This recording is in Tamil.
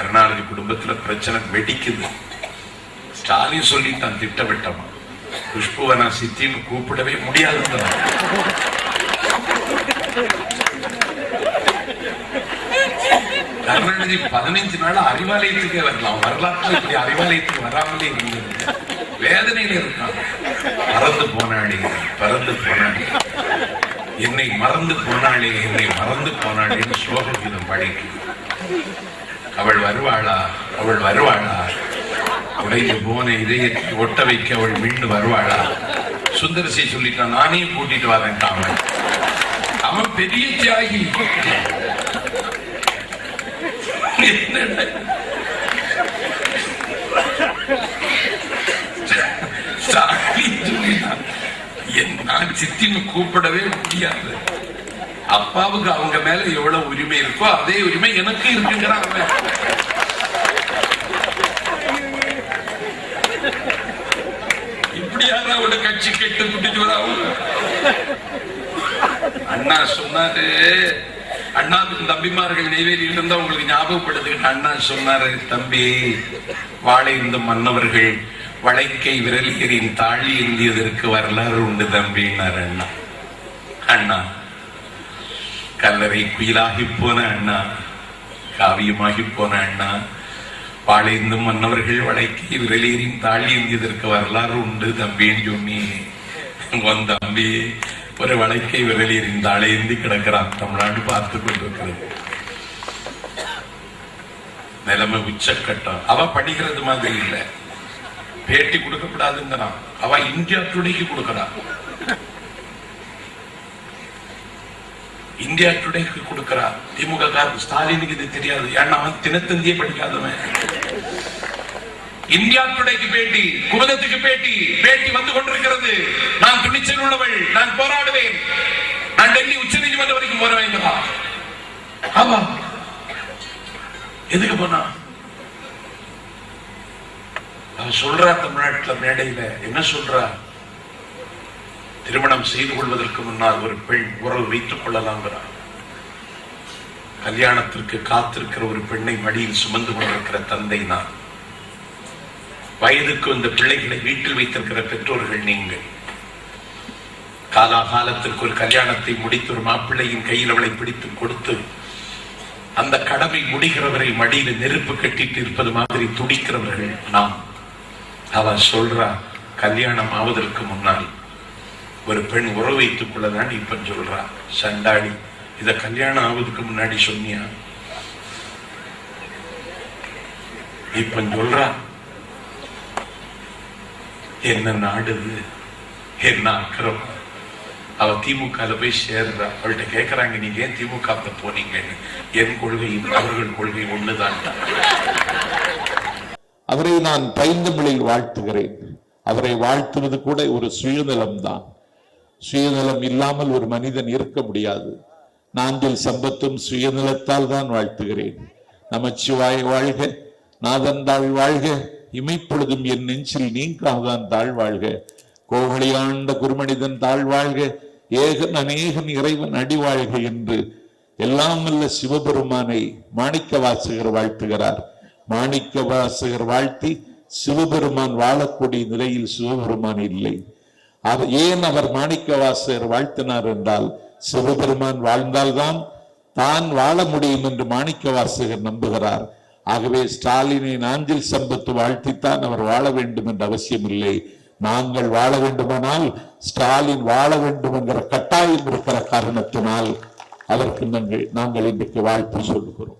கருணாநிதி குடும்பத்துல பிரச்சனை வெடிக்குது. ஸ்டாலின் சொல்லிட்டான் திட்டவட்டமா. குஷ்புவை நான் சித்தின்னு கூப்பிடவே முடியாது கருணாநிதி பதினைஞ்சு நாள் அறிவாலயத்துக்கே வரலாம். வரலாற்று இப்படி அறிவாலயத்துக்கு வராமலே இருந்தது வேதனையில இருக்கான் பறந்து போனாளே பறந்து போனாளே. என்னை மறந்து போனாளே என்னை மறந்து போனாளேன்னு சோககீதம் பழகி அவள் வருவாளா? அவள் வருவாளா? உடைந்து போன இதயத்தை ஒட்ட வைக்க அவள் மீண்டு வருவாளா? சுந்தரசி சொல்லிட்டான் நானே கூட்டிட்டு வரேன் அவன் அவன் பெரிய தியாகி. என்னடா? சொல்லிட்டான், என் நான் சித்தின்னு கூப்பிடவே முடியாது. அப்பாவுக்கு அவங்க மேல எவ்வளவு உரிமை இருக்கோ அதே உரிமை எனக்கு இருக்குங்கிறாங்க. இப்படி இப்படியான ஒரு கட்சி கெட்டு குட்டிட்டு வராவும் அண்ணா சொன்னாரு. அண்ணாவின் தம்பிமார்கள் நெய்வேலியில் இருந்தா உங்களுக்கு ஞாபகப்படுத்துக்கிட்டு அண்ணா சொன்னாரு தம்பி வாழை இருந்த மன்னவர்கள் வளைக்கை விரலியரின் தாழி எந்தியதற்கு வரலாறு உண்டு தம்பின்னாரு அண்ணா. அண்ணா கல்லறை குயிலாகி போன அண்ணா காவியமாகி போன அண்ணா வாழைந்து மன்னவர்கள் வளைக்கை விரலியரின் தாழி ஏந்தியதற்கு வரலாறு உண்டு தம்பின்னு சொன்னி. உன் தம்பி ஒரு வழக்கை விரலியரின் தாழேந்தி கிடக்கிறான். தமிழ்நாடு பார்த்து கொண்டிருக்கிறது. நிலைமை உச்சக்கட்டம். அவ படிக்கிறது மாதிரி இல்ல. பேட்டி கொடுக்கக்கூடாதுங்கிறான் அவ இந்தியா டுடேக்கு கொடுக்கறான் இந்தியா டுடேக்கு கொடுக்கிறார் திமுக காரன் ஸ்டாலினுக்கு இது தெரியாது. ஏன்னா அவன் தினத்தந்தியே படிக்காதவன். இந்தியா டுடேக்கு பேட்டி குமுதத்துக்கு பேட்டி. பேட்டி வந்து கொண்டிருக்கிறது. நான் துணிச்சல் உள்ளவள். நான் போராடுவேன். நான் டெல்லி உச்ச நீதிமன்றம் வரைக்கும் போற வேண்டுமா? ஆமா. எதுக்கு போனா? அவன் சொல்றா தமிழ்நாட்டுல மேடையில. என்ன சொல்றா? திருமணம் செய்து கொள்வதற்கு முன்னால் ஒரு பெண் உறவு வைத்துக் கொள்ளலாம் கல்யாணத்திற்கு காத்திருக்கிற ஒரு பெண்ணை மடியில் சுமந்து கொண்டிருக்கிற தந்தை நான். வயதுக்கு வந்த பிள்ளைகளை வீட்டில் வைத்திருக்கிற பெற்றோர்கள் நீங்கள். காலாகாலத்திற்கு ஒரு கல்யாணத்தை முடித்து ஒரு மாப்பிள்ளையின் கையில் அவளை பிடித்து கொடுத்து அந்த கடமை முடிகிறவரை மடியில நெருப்பு கட்டிட்டு இருப்பது மாதிரி துடிக்கிறவர்கள் நாம் அவ சொல்றா கல்யாணம் ஆவதற்கு முன்னால் ஒரு பெண் உறவு வைத்துக் கொள்ளதான் இப்ப சொல்றா சண்டாடி இத கல்யாணம் ஆவதுக்கு முன்னாடி சொன்னியா? இப்ப சொல்றா என்ன நாடுது என்ன அக்கிரம் அவ திமுக போய் சேர்றா. அவள்கிட்ட கேக்குறாங்க நீங்க ஏன் திமுக போனீங்கன்னு? என் கொள்கையும் அவர்கள் கொள்கை ஒண்ணுதான் அவரை நான் பைந்தமிழில் வாழ்த்துகிறேன். அவரை வாழ்த்துவது கூட ஒரு சுயநலம்தான். சுயநலம் இல்லாமல் ஒரு மனிதன் இருக்க முடியாது. நாஞ்சில் சம்பத்தும் சுயநலத்தால் தான் வாழ்த்துகிறேன். நமச்சிவாய் வாழ்க நாதந்தாள் வாழ்க இமைப்பொழுதும் என் நெஞ்சில் நீங்காதான் தாழ் வாழ்க. கோவழியாண்ட குருமனிதன் தாழ் வாழ்க ஏகன் அநேகன் இறைவன் அடி வாழ்க என்று எல்லாம் அல்ல சிவபெருமானை மாணிக்க வாசகர் வாழ்த்துகிறார். மாணிக்க வாசகர் வாழ்த்தி சிவபெருமான் வாழக்கூடிய நிலையில் சிவபெருமான் இல்லை. அது ஏன் அவர் மாணிக்க வாசகர் வாழ்த்தினார் என்றால் சிவபெருமான் வாழ்ந்தால்தான் தான் வாழ முடியும் என்று மாணிக்க வாசகர் நம்புகிறார். ஆகவே ஸ்டாலினை நாஞ்சில் சம்பத்து வாழ்த்தித்தான் அவர் வாழ வேண்டும் என்ற அவசியம் இல்லை. நாங்கள் வாழ வேண்டுமானால் ஸ்டாலின் வாழ வேண்டும் என்கிற கட்டாயம் இருக்கிற காரணத்தினால் அதற்கு நாங்கள் நாங்கள் இன்றைக்கு வாழ்த்து சொல்லுகிறோம்.